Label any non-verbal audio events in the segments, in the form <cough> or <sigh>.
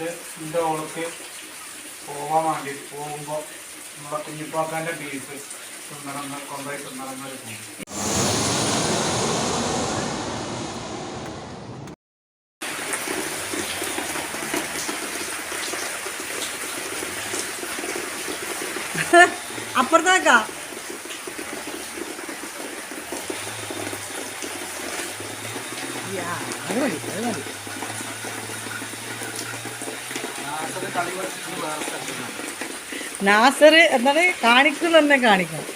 ഇത് എന്റെ ഓൾക്ക് പോവാൻ വേണ്ടി പോകുമ്പോൾ നമ്മളെ കുഞ്ഞിപ്പാക്കാന്റെ ബീഫ് തിന്നണമെന്ന് കൊണ്ടുപോയി തിന്നണമെന്നൊരു പൂതി <laughs> അപ്പുറത്തേക്കാ. അത് മതി അത് മതി. നാസർ എന്നത് കാണിക്കുന്ന തന്നെ കാണിക്കണം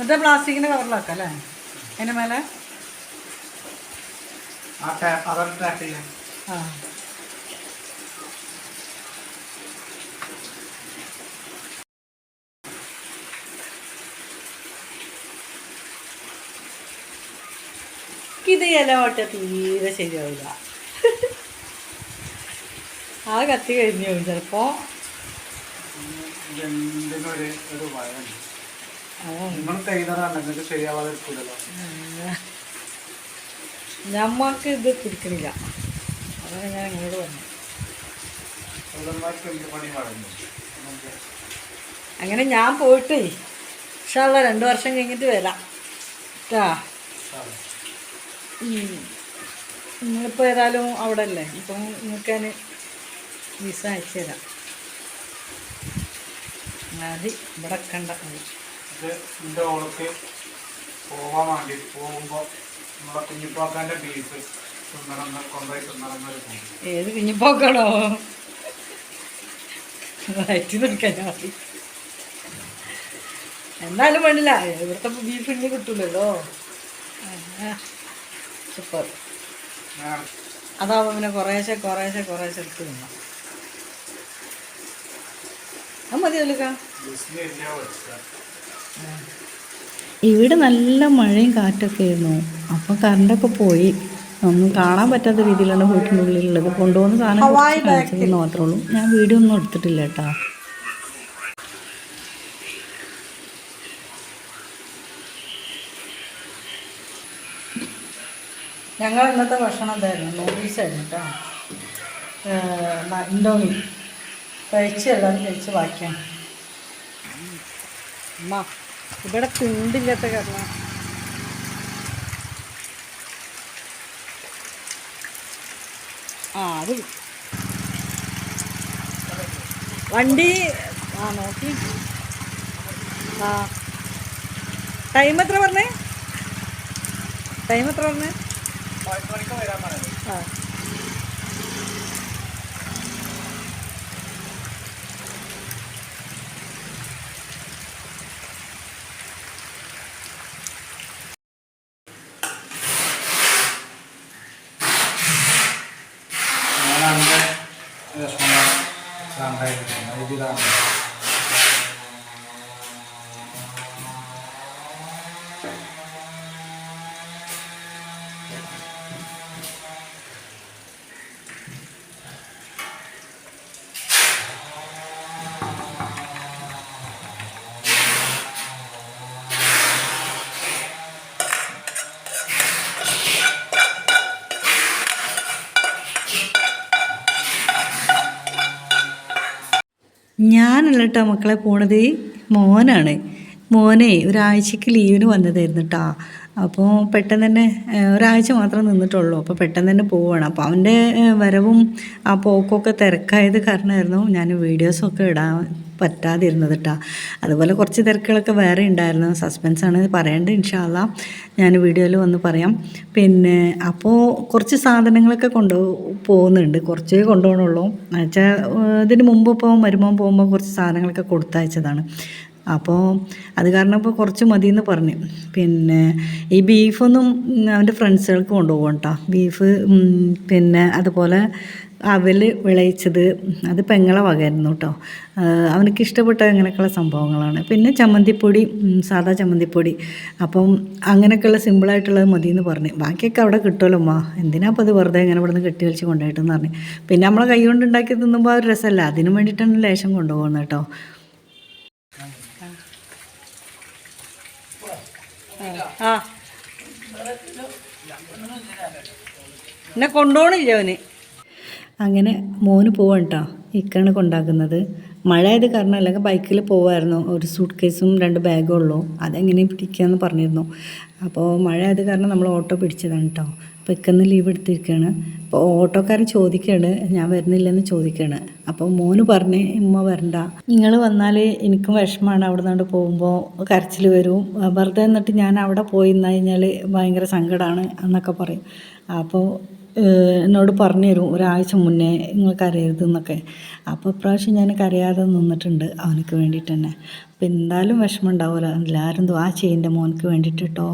പോരെ പ്ലാസ്റ്റിക്കിന്റെ കവറിലാക്കാം അല്ലേ? അതിന്റെ മേലെ? ആ ഇത് ഇല വട്ട തീരെ ശരിയാവില്ല. ആ കത്തി കഴിഞ്ഞു പോകും നിങ്ങൾ ചെയ്തതാണ് നിങ്ങൾക്ക് ശരിയാവാതെ ഇരിക്കില്ലല്ലോ ഞമ്മക്ക് ഇത് പിടിക്കണില്ല. അതാണ് ഞാൻ ഇങ്ങോട്ട് പറഞ്ഞു അങ്ങനെ ഞാൻ പോയിട്ട് ഇഷ്ടമുള്ള രണ്ട് വർഷം കഴിഞ്ഞിട്ട് വരാം. കേട്ടാ നിങ്ങളിപ്പോൾ ഏതായാലും അവിടെ അല്ലേ ഇപ്പം നിങ്ങൾക്ക് ഞാൻ വിസ അയച്ചു തരാം. ഇവിടെ കണ്ട മതി. ഇത് എന്റെ ഓൾക്ക് പോവാൻ വേണ്ടി പോകുമ്പോൾ നമ്മളെ കുഞ്ഞിപ്പാക്കാന്റെ ബീഫ് തിന്നണമെന്ന് കൊണ്ടുപോയി തിന്നണമെന്നൊരു ഏത് കുഞ്ഞിപ്പാക്കാണോ വയറ്റി എന്നാലും വേണ്ടില്ല. ഇവിടുത്തെ ബീഫ് ഇനി കിട്ടൂലല്ലോ. സൂപ്പർ. അതാവുമ്പോൾ പിന്നെ കുറേശ്ശെ കുറേശ്ശെ കുറേശ്ശെ എടുത്ത് തിന്നാം. അത് മതി പഠിച്ചത് ഇവിടെ നല്ല മഴയും കാറ്റൊക്കെ ആയിരുന്നു. അപ്പോൾ കറണ്ടൊക്കെ പോയി. ഒന്നും കാണാൻ പറ്റാത്ത രീതിയിലാണ് വീട്ടിന്റെ ഉള്ളിലുള്ളത് കൊണ്ടുപോകുന്ന സാധനം കാണിച്ചതെന്ന് മാത്രമേ ഉള്ളൂ. ഞാൻ വീഡിയോ ഒന്നും എടുത്തിട്ടില്ല കേട്ടോ. ഞങ്ങൾ ഇന്നത്തെ ഭക്ഷണം എന്തായിരുന്നു? നൂഡിൽസ് ആയിരുന്നു കേട്ടോ. ഇൻഡോമി. കഴിച്ച് എല്ലാവരും കഴിച്ച് ബാക്കിയാണ്. അമ്മ ഇവിടെ തിണ്ടില്ലാത്ത കാരണം ആ അത് വണ്ടി ആ നോക്കി. ആ. ടൈം എത്ര പറഞ്ഞേ? ടൈം എത്ര പറഞ്ഞേ? ആ. ഉണ്ടായിരുന്നു ഇതിലാണ് ഞാനല്ല കേട്ടോ മക്കളെ പോണത് മോനാണ്. മോനെ ഒരാഴ്ചക്ക് ലീവിന് വന്നതായിരുന്നു കേട്ടോ അപ്പോൾ പെട്ടെന്ന് തന്നെ ഒരാഴ്ച മാത്രം നിന്നിട്ടുള്ളൂ. അപ്പോൾ പെട്ടെന്ന് തന്നെ പോവുകയാണ് അപ്പോൾ അവന്റെ വരവും ആ പോക്കൊക്കെ തിരക്കായത് കാരണമായിരുന്നു ഞാൻ വീഡിയോസൊക്കെ ഇടാൻ പറ്റാതിരുന്നത് കേട്ടോ അതുപോലെ കുറച്ച് തിരക്കുകളൊക്കെ വേറെ ഉണ്ടായിരുന്നു. സസ്പെൻസ് ആണ് പറയേണ്ടത് ഇൻഷാല്ല ഞാൻ വീഡിയോയിൽ വന്ന് പറയാം. പിന്നെ അപ്പോൾ കുറച്ച് സാധനങ്ങളൊക്കെ കൊണ്ടു പോകുന്നുണ്ട്. കുറച്ചേ കൊണ്ടുപോകണുള്ളൂ. എന്നുവെച്ചാൽ ഇതിന് മുമ്പ് ഇപ്പോൾ മരുമോൻ പോകുമ്പോൾ കുറച്ച് സാധനങ്ങളൊക്കെ കൊടുത്തയച്ചതാണ്. അപ്പോൾ അത് കാരണം ഇപ്പോൾ കുറച്ച് മതി എന്ന് പറഞ്ഞു. പിന്നെ ഈ ബീഫൊന്നും അവന്റെ ഫ്രണ്ട്സുകൾക്ക് കൊണ്ടുപോകും കേട്ടോ ബീഫ് പിന്നെ അതുപോലെ അവൽ വിളയിച്ചത് അത് പെങ്ങളെ വകയായിരുന്നു കേട്ടോ അവനക്ക് ഇഷ്ടപ്പെട്ട അങ്ങനെയൊക്കെയുള്ള സംഭവങ്ങളാണ്. പിന്നെ ചമ്മന്തിപ്പൊടി സാധാ ചമ്മന്തിപ്പൊടി. അപ്പം അങ്ങനെയൊക്കെയുള്ള സിമ്പിളായിട്ടുള്ളത് മതി എന്ന് പറഞ്ഞു. ബാക്കിയൊക്കെ അവിടെ കിട്ടുമല്ലോ അമ്മ എന്തിനാ അപ്പോൾ അത് വെറുതെ ഇങ്ങനെ ഇവിടെ നിന്ന് കെട്ടി വലിച്ച് കൊണ്ടുപോയിട്ടെന്ന് പറഞ്ഞു. പിന്നെ നമ്മളെ കൈ കൊണ്ട് ഉണ്ടാക്കി തിന്നുമ്പോൾ ഒരു രസമല്ല. അതിനു വേണ്ടിയിട്ടാണ് ലേശം കൊണ്ടുപോകുന്നത് കേട്ടോ എന്നെ കൊണ്ടുപോകണില്ല അവന്? അങ്ങനെ മോന് പോവാണ് കേട്ടോ ഇക്കാണ് കൊണ്ടാക്കുന്നത്. മഴ ആയത് കാരണം അല്ലെങ്കിൽ ബൈക്കിൽ പോവായിരുന്നു. ഒരു സൂട്ട് കേസും രണ്ട് ബാഗും ഉള്ളൂ. അതെങ്ങനെ പിടിക്കാമെന്ന് പറഞ്ഞിരുന്നു. അപ്പോൾ മഴ ആയത് കാരണം നമ്മൾ ഓട്ടോ പിടിച്ചതാണ് കേട്ടോ അപ്പോൾ ഇക്കന്ന് ലീവ് എടുത്തിരിക്കുകയാണ് അപ്പോൾ ഓട്ടോക്കാരൻ ചോദിക്കുകയാണ് ഞാൻ വരുന്നില്ലെന്ന് ചോദിക്കുകയാണ് അപ്പോൾ മോന് പറഞ്ഞ് ഉമ്മ വരണ്ട. നിങ്ങൾ വന്നാൽ എനിക്കും വിഷമമാണ് അവിടെ നിന്നുകൊണ്ട് പോകുമ്പോൾ കരച്ചിൽ വരും. വെറുതെ എന്നിട്ട് ഞാൻ അവിടെ പോയി നിന്ന് കഴിഞ്ഞാൽ ഭയങ്കര സങ്കടമാണ് എന്നൊക്കെ പറയും. അപ്പോൾ എന്നോട് പറഞ്ഞു തരും ഒരാഴ്ച മുന്നേ നിങ്ങൾ കരയരുത് എന്നൊക്കെ. അപ്പോൾ ഇപ്രാവശ്യം ഞാൻ കരയാതെ നിന്നിട്ടുണ്ട് അവനക്ക് വേണ്ടിയിട്ട് തന്നെ. അപ്പോൾ എന്തായാലും വിഷമം ഉണ്ടാവില്ല എല്ലാവരും ആ ചെയ്യേണ്ട മോനക്ക് വേണ്ടിയിട്ട് കേട്ടോ